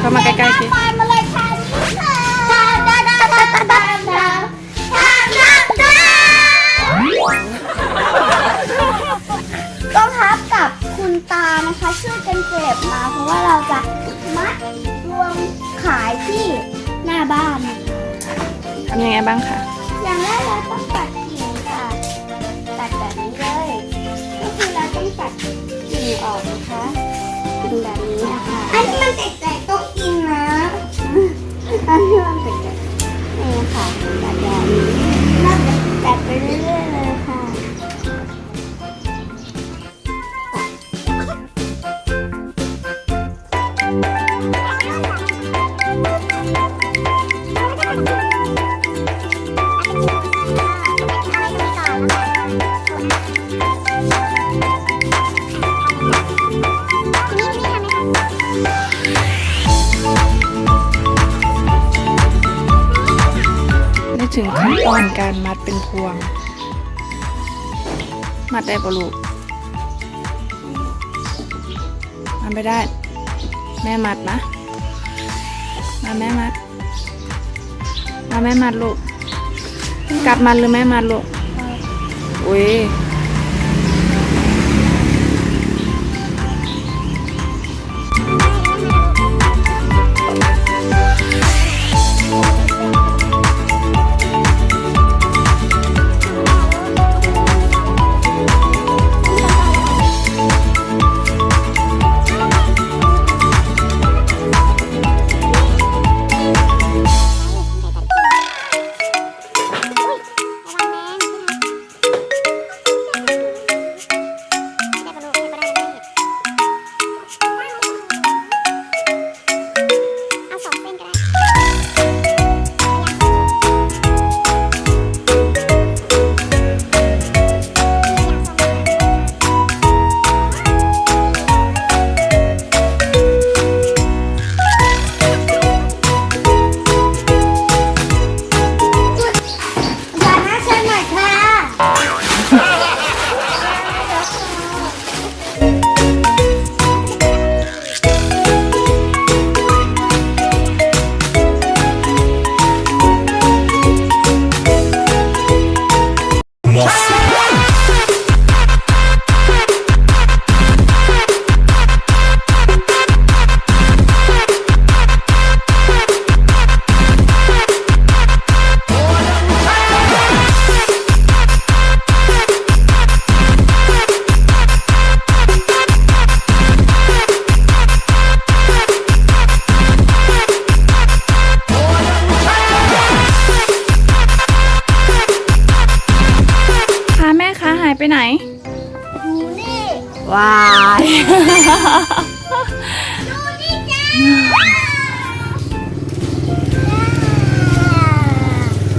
เข้ามาใกล้ๆสิต้องทับกับคุณตานะคะช่วยกันเก็บมาเพราะว่าเราจะมัดรวมขายที่หน้าบ้านทำยังไงบ้างคะอย่างแรกเราต้องตัดกิ่งค่ะตัดแบบนี้เลยก็คือเราต้องตัดกิ่งออกนะคะกิ่งแบบนี้นะคะอันนี้มันติด ในี่ค่ะแบบนี้แบบไปเรื่อยเลย ขั้นตอนการมัดเป็นพวง มัดได้ปะลูกมัดไม่ได้ แม่มัดนะมาแม่มัด มาแม่มัดลูก กลับมัดหรือแม่มัดลูกอุ้ย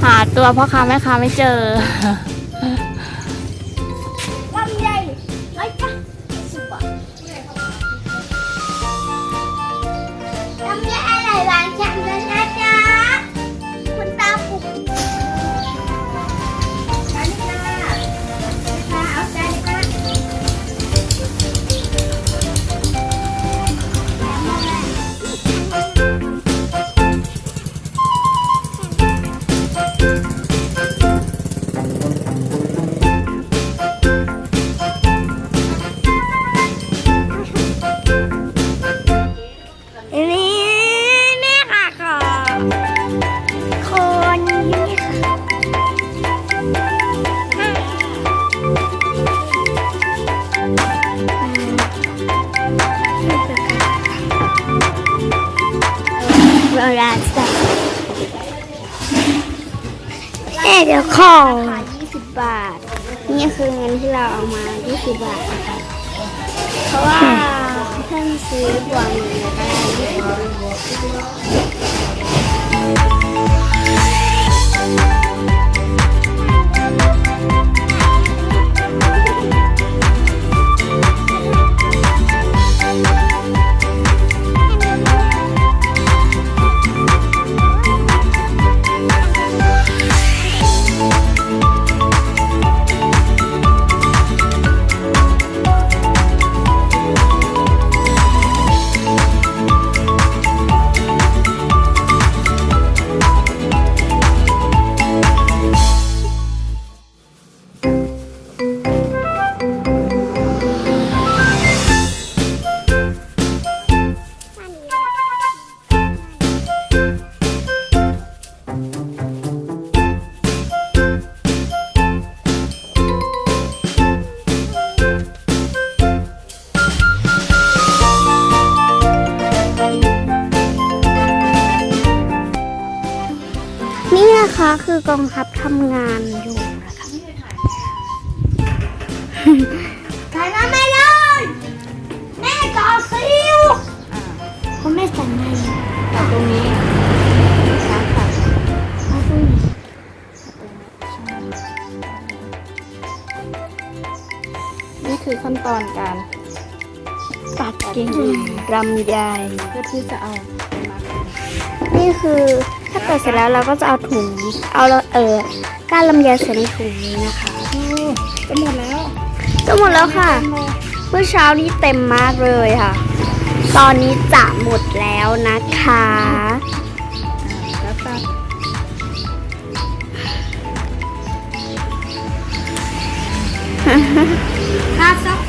หาตัวพ่อค้าแม่ค้าไม่เจอ ดี๋ยวของ20 บาท นี่คือเงินที่เราเอามา 20 บาทนะคะเพราะว่าเพื่อนซื้อบวงหนึ่งแล้วก็ได้ คือกองทัพทำงานอยู่นะคะถ่ายมาไม่ได้แม่ต่อคิวอ่าเขาไม่สั่งไงตัดตรงนี้ช้าตัดมาตรงนี้นี่คือขั้นตอนการตัดกิ่งลำไยเพื่อที่จะเอาไปมัดนี่คือถ้า เกิดเสร็จแล้วเราก็จะเอาถุง เอาเออก้านลำไยใส่ในถุงนี้นะคะโอ้จะหมดแล้วจะหมดแล้วค่ะ เมื่อเช้านี้เต็มมากเลยค่ะ ตอนนี้จะหมดแล้วนะคะอ่าแล้วตัดถ้าซอก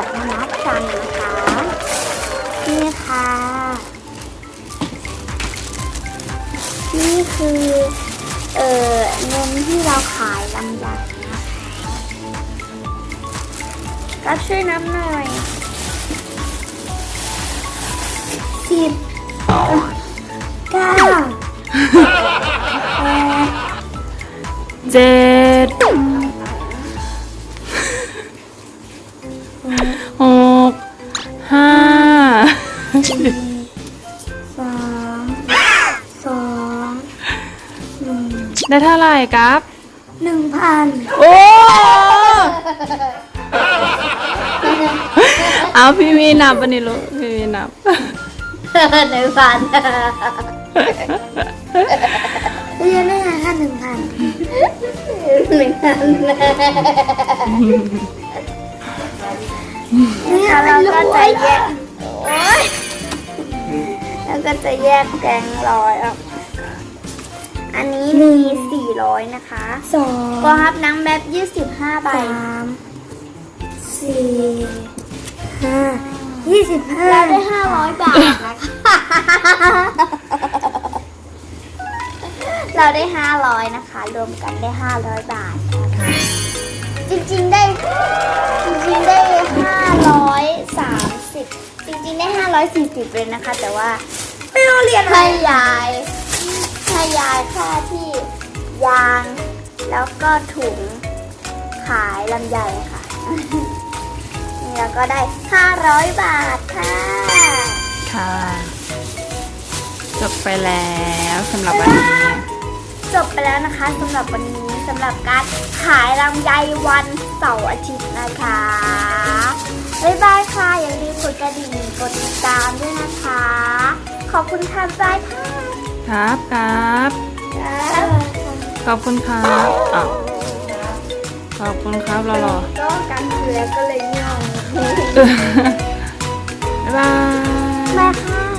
อาออกมานับกันนะคะนี่ค่ะ นี่คือ เอ่อเงินที่เราขายลำไยนะคะก็ช่วยนับหน่อยสิบเก้าแปดเจ็ด ได้เท่าไหร่ครับ หนึ่งพันโอ้เอาพี่วีนับปะนี่ลูกพี่วีนับ หนึ่งพันเรียนได้ไงคะหนึ่งพันหนึ่งพันเนี่ยเราก็จะแยกโอ๊ยแล้วก็จะแยกแกงร้อยออกมา อันนี้มีสี่ร้อยนะคะสองก็ครับนังแบบยี่สิบห้าใบสามสี่ห้ายี่สิบห้าเราได้ห้าร้อยบาทนะคะเราได้ห้าร้อยนะคะ รวมกันได้ห้าร้อยบาทนะคะจริงๆได้จริงๆได้ห้าร้อยสามสิบจริงๆได้ห้าร้อยสี่สิบเลยนะคะ แต่ว่าไม่ต้องเรียนให้ยาย ให้ยายค่าที่ยาง แล้วก็ถุงขายลำไยค่ะนี่เราก็ได้ 500 บาทค่ะ ค่ะ จบไปแล้วสำหรับวันนี้ จบไปแล้วนะคะสำหรับวันนี้สำหรับการขายลำไยวันเสาร์อาทิตย์นะคะ บ๊ายบายค่ะ อย่าลืมกดกระดิ่งกดติดตามด้วยนะคะ ขอบคุณค่ะบายค่ะ ครับครับขอบคุณครับอ้าวขอบคุณครับรอรอก็กันคือแล้วก็เลยง่วงบ๊ายบายบายค่ะ